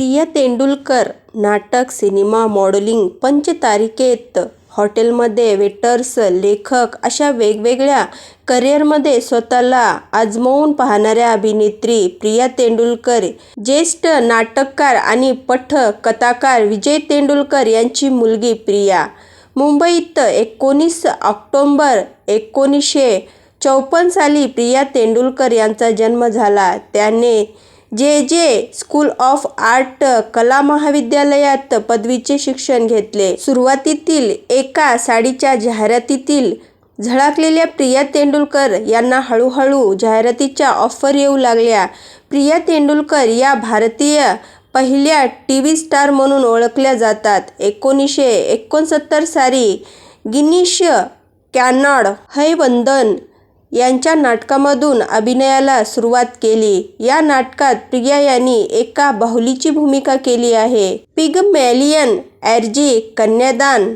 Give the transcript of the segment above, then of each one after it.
प्रिया तेंडुलकर नाटक cinema modelling पंचतारिकेत हॉटेलमध्ये waiters लेखक अशा वेगवेगळ्या करिअरमध्ये स्वतःला आजमावून पाहणाऱ्या अभिनेत्री प्रिया तेंडुलकर ज्येष्ठ नाटककार आणि पटकथाकार विजय तेंडुलकर यांची मुलगी प्रिया मुंबईत एकोणीस ऑक्टोबर एकोणीसशे चौपन्न साली प्रिया तेंडुलकर यांचा जन्म झाला. त्याने जे. जे. स्कूल ऑफ आर्ट कला महाविद्यालयात पदवीचे शिक्षण घेतले. सुरुवातीतील एका साडीच्या जाहिरातीतील झळकलेल्या प्रिया तेंडुलकर यांना हळूहळू जाहिरातीच्या ऑफर येऊ लागल्या. प्रिया तेंडुलकर या भारतीय पहिल्या टीव्ही स्टार म्हणून ओळखल्या जातात. एकोणीसशे एकोणसत्तर साली कॅनॉड कर्नाड, हयवंदन यांच्या नाटकामधून अभिनयाला सुरुवात केली. या नाटकात प्रिया यांनी एका बाहुलीची भूमिका केली आहे. पिगमॅलियन, ॲजी, कन्यादान,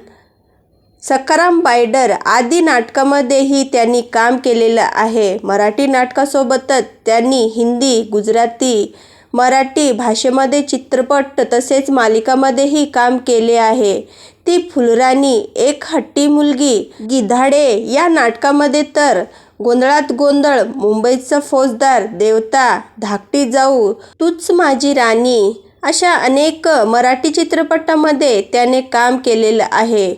सखाराम बायडर आदी नाटकांमध्येही त्यांनी काम केलेलं आहे. मराठी नाटकांसोबतच त्यांनी हिंदी, गुजराती, मराठी भाषेमध्ये चित्रपट तसेच मालिकांमध्येही काम केले आहे. ती फुलराणी, एक हट्टी मुलगी, गिधाडे या नाटकामध्ये तर गोंधळात गोंधळ, मुंबईचा फौजदार, देवता, धाकटी जाऊ, तूच माझी राणी अशा अनेक मराठी चित्रपटामध्ये त्याने काम केलेलं आहे.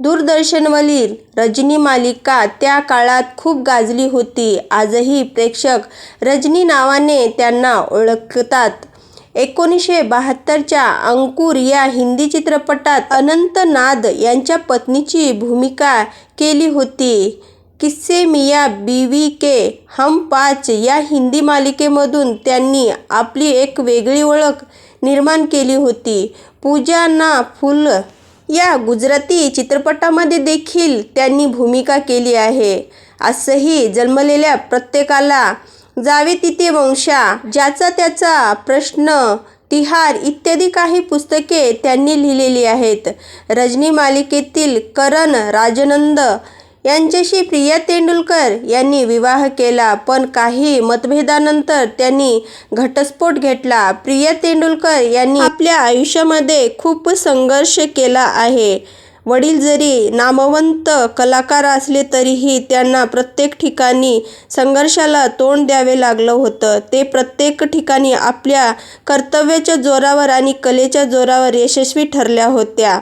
दूरदर्शनवरील रजनी मालिका त्या काळात खूप गाजली होती. आजही प्रेक्षक रजनी नावाने त्यांना ओळखतात. एकोणीसशे बहात्तरच्या अंकुर या हिंदी चित्रपटात अनंत नाद यांच्या पत्नीची भूमिका केली होती. किस्से मियां बीवी के हम पाच या हिंदी मालिकेमधून त्यांनी आपली एक वेगळी ओळख निर्माण केली होती. पूजा ना फूल या गुजराती चित्रपटामध्ये देखील त्यांनी भूमिका केली आहे. आजही जन्मलेल्या प्रत्येकाला जावे तिथे वंशा, ज्याचा त्याचा प्रश्न, तिहार इत्यादी काही पुस्तके त्यांनी लिहिलेली आहेत. रजनी मालिकेतील करण राजानंद यांच्याशी प्रिया तेंडुलकर यांनी विवाह केला पण काही मतभेदानंतर त्यांनी घटस्फोट घेतला. प्रिया तेंडुलकर यांनी आपल्या आयुष्यामध्ये खूप संघर्ष केला आहे. वडील जरी नामवंत कलाकार असले तरीही त्यांना प्रत्येक ठिकाणी संघर्षाला तोंड द्यावे लागलं होतं. ते प्रत्येक ठिकाणी आपल्या कर्तव्याच्या जोरावर आणि कलेच्या जोरावर यशस्वी ठरल्या होत्या.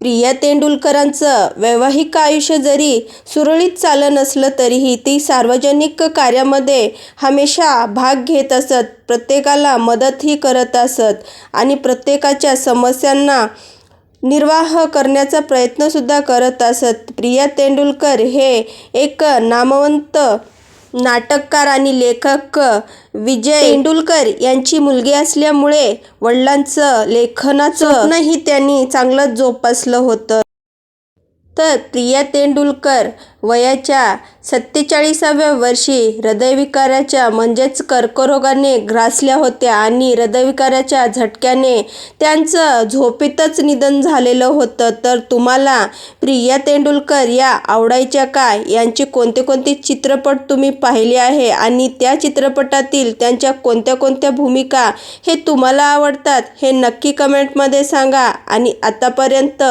प्रिया तेंडुलकरांचं वैवाहिक आयुष्य जरी सुरळीत चाललं नसलं तरीही ती सार्वजनिक कार्यामध्ये हमेशा भाग घेत असत. प्रत्येकाला मदतही करत असत आणि प्रत्येकाच्या समस्यांना निर्वाह करण्याचा प्रयत्नसुद्धा करत असत. प्रिया तेंडुलकर हे एक नामवंत नाटककार आणि लेखक विजय तेंडुलकर यांची मुलगी असल्यामुळे वडिलांचं लेखनाचं स्वप्नही त्यांनी चांगलंच जोपासलं होतं. तर प्रिया तेंडुलकर वयाच्या सत्तेचाळीसाव्या वर्षी हृदयविकाराच्या म्हणजेच कर्करोगाने ग्रासल्या होत्या आणि हृदयविकाराच्या झटक्याने त्यांचं झोपेतच निधन झालेलं होतं. तर तुम्हाला प्रिया तेंडुलकर या आवडायच्या काय यांचे कोणते कोणते चित्रपट तुम्ही पाहिले आहे आणि त्या चित्रपटातील त्यांच्या कोणत्या कोणत्या भूमिका हे तुम्हाला आवडतात हे नक्की कमेंटमध्ये सांगा. आणि आतापर्यंत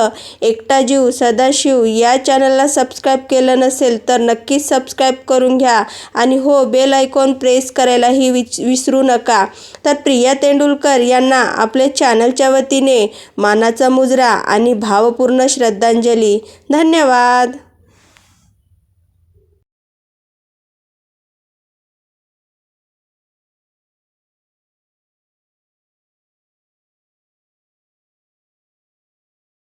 एकटा जीव सदाशिव या चॅनलला सबस्क्राईब केलं नसेल तर प्लीज सबस्क्राईब करून घ्या आणि हो बेल आयकॉन प्रेस करायलाही विसरू नका. तर प्रिया तेंडुलकर यांना आपल्या चॅनलच्या वतीने मानाचा मुजरा आणि भावपूर्ण श्रद्धांजली. धन्यवाद.